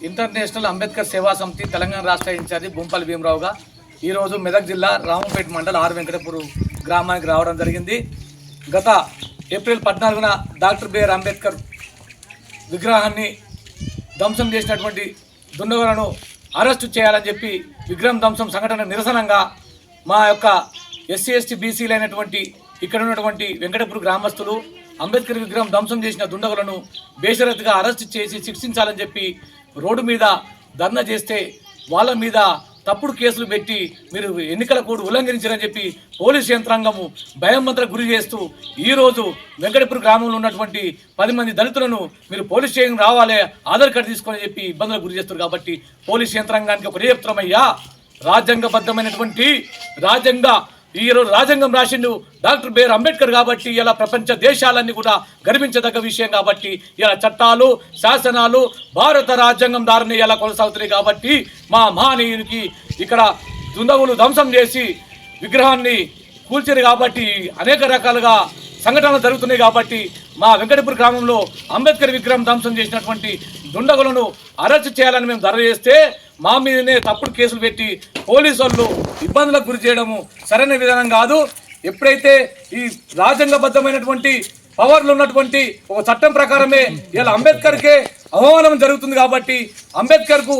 International Ambedkar సేవా సమితి తెలంగాణ రాష్ట్ర ఇన్ఛార్జి బొంపల్లి భీమరావుగా ఈరోజు మెదక్ జిల్లా రామంపేట మండల ఆర్ వెంకటపూర్ గ్రామానికి రావడం జరిగింది. గత ఏప్రిల్ పద్నాలుగున డాక్టర్ బిఆర్ అంబేద్కర్ విగ్రహాన్ని ధ్వంసం చేసినటువంటి దుండగులను అరెస్టు చేయాలని చెప్పి విగ్రహం ధ్వంసం సంఘటన నిరసనంగా మా యొక్క ఎస్సీ ఎస్టీ బీసీలైనటువంటి ఇక్కడ ఉన్నటువంటి వెంకటపూర్ గ్రామస్తులు అంబేద్కర్ విగ్రహం ధ్వంసం చేసిన దుండగులను బేషరత్గా అరెస్ట్ చేసి శిక్షించాలని చెప్పి రోడ్డు మీద ధర్నా చేస్తే వాళ్ళ మీద తప్పుడు కేసులు పెట్టి మీరు ఎన్నికల కోడ్ ఉల్లంఘించారని చెప్పి పోలీస్ యంత్రాంగము భయం మంత్ర గురి చేస్తూ ఈరోజు వెంకటపూర్ గ్రామంలో ఉన్నటువంటి పది మంది దళితులను మీరు పోలీస్ స్టేషన్ రావాలి ఆధార్ కార్డు తీసుకొని చెప్పి ఇబ్బందులకు గురి చేస్తారు కాబట్టి పోలీస్ యంత్రాంగానికి ఒకటే చెప్తున్నామయ్యా రాజ్యాంగబద్ధమైనటువంటి రాజ్యాంగ ఈరోజు రాజ్యాంగం రాసిండు డాక్టర్ బిఆర్ అంబేద్కర్ కాబట్టి ఇలా ప్రపంచ దేశాలన్నీ కూడా గర్వించదగ్గ విషయం కాబట్టి ఇలా చట్టాలు శాసనాలు భారత రాజ్యాంగం దారిని ఇలా కొనసాగుతున్నాయి కాబట్టి మా మహనీయునికి ఇక్కడ దుండగులు ధ్వంసం చేసి విగ్రహాన్ని కూల్చారు కాబట్టి అనేక రకాలుగా సంఘటనలు జరుగుతున్నాయి కాబట్టి మా వెంకటపూర్ గ్రామంలో అంబేద్కర్ విగ్రహం ధ్వంసం చేసినటువంటి దుండగులను అరెస్ట్ చేయాలని మేము ధర చేస్తే మా మీదనే తప్పుడు కేసులు పెట్టి పోలీసు వాళ్ళు ఇబ్బందులకు గురి చేయడము సరైన విధానం కాదు. ఎప్పుడైతే ఈ రాజ్యాంగబద్ధమైనటువంటి పవర్లు ఉన్నటువంటి ఒక చట్టం ప్రకారమే ఇలా అంబేద్కర్కే అవమానం జరుగుతుంది కాబట్టి అంబేద్కర్కు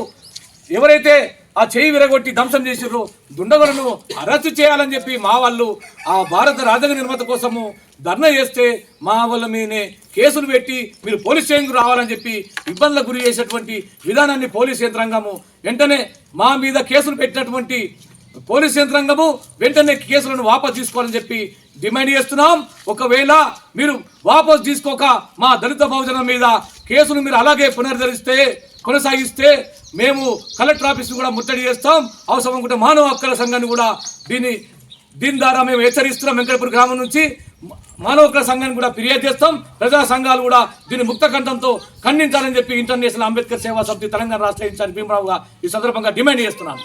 ఎవరైతే ఆ చేయి విరగొట్టి ధ్వంసం చేసిర్రు. దుండగులను అరెస్టు చేయాలని చెప్పి మా వాళ్ళు ఆ భారత రాజ్యాంగ నిర్మాత కోసము ధర్నా చేస్తే మా వాళ్ళ మీదనే కేసులు పెట్టి మీరు పోలీస్ స్టేషన్కు రావాలని చెప్పి ఇబ్బందులకు గురి చేసేటువంటి విధానాన్ని పోలీస్ యంత్రాంగము వెంటనే మా మీద కేసులు పెట్టినటువంటి పోలీస్ యంత్రాంగము వెంటనే కేసులను వాపసు తీసుకోవాలని చెప్పి డిమాండ్ చేస్తున్నాం. ఒకవేళ మీరు వాపసు తీసుకోక మా దళిత బహుజనం మీద కేసును మీరు అలాగే పునరుద్ధరిస్తే కొనసాగిస్తే మేము కలెక్టర్ ఆఫీస్ని కూడా ముట్టడి చేస్తాం. అవసరం అనుకుంటే మానవ హక్కుల సంఘాన్ని కూడా దీన్ని దీని ద్వారా మేము హెచ్చరిస్తున్నాం వెంకటపూర్ గ్రామం నుంచి. మానవ హక్కుల సంఘాన్ని కూడా ఫిర్యాదు చేస్తాం. ప్రజా సంఘాలు కూడా దీన్ని ముక్త కంఠంతో ఖండించాలని చెప్పి ఇంటర్నేషనల్ అంబేద్కర్ సేవా సమితి తెలంగాణ రాష్ట్ర ఇన్ఛార్జ్ భీమరావుగా ఈ సందర్భంగా డిమాండ్ చేస్తున్నాం